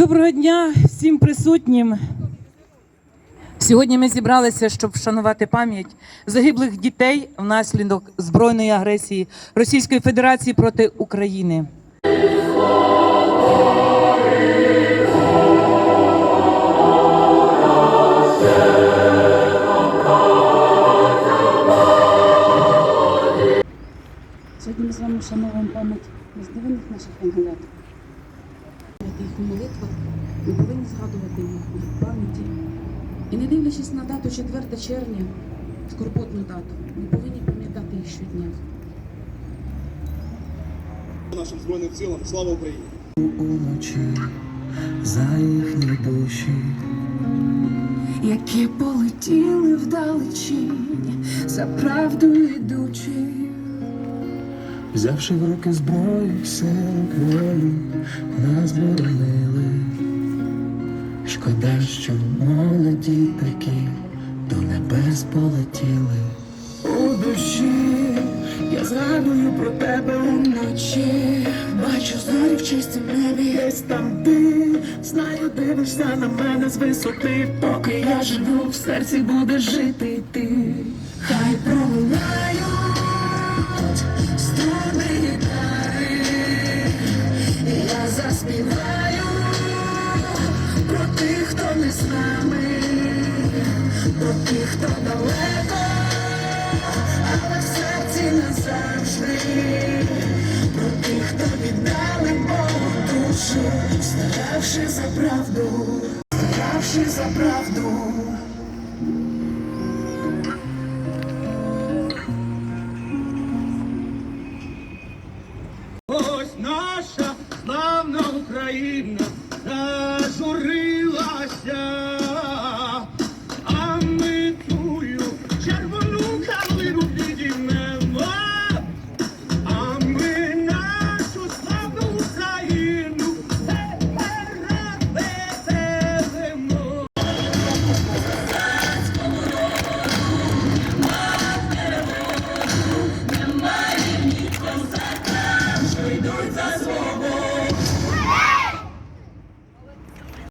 Доброго дня всім присутнім. Сьогодні ми зібралися, щоб вшанувати пам'ять загиблих дітей внаслідок збройної агресії Російської Федерації проти України. Сьогодні ми з вами вшановуємо пам'ять бездивних наших ангелят. Їх у молитвах ми повинні згадувати їх у пам'яті. І не дивлячись на дату 4 червня, скорботну дату, ми повинні пам'ятати їх щодня. нашим збройним силам. Слава Україні! уночі за їхні душі. які полетіли вдалечінь, за правду йдучи. Взявши в руки зброю, силу волю, нас боронили. Шкода, що молоді такі до небес полетіли. У душі я згадую про тебе уночі. Бачу зорі в чистім небі, десь там ти. Знаю, дивишся на мене з висоти, поки я живу, в серці буде жити ти. Хай пролунають тих, хто не з нами, про тих, хто далеко, але в серці назавжди, про тих, хто віддали Богу душу, старавши за правду, старавши за правду. Ось наша славна Україна. Yeah.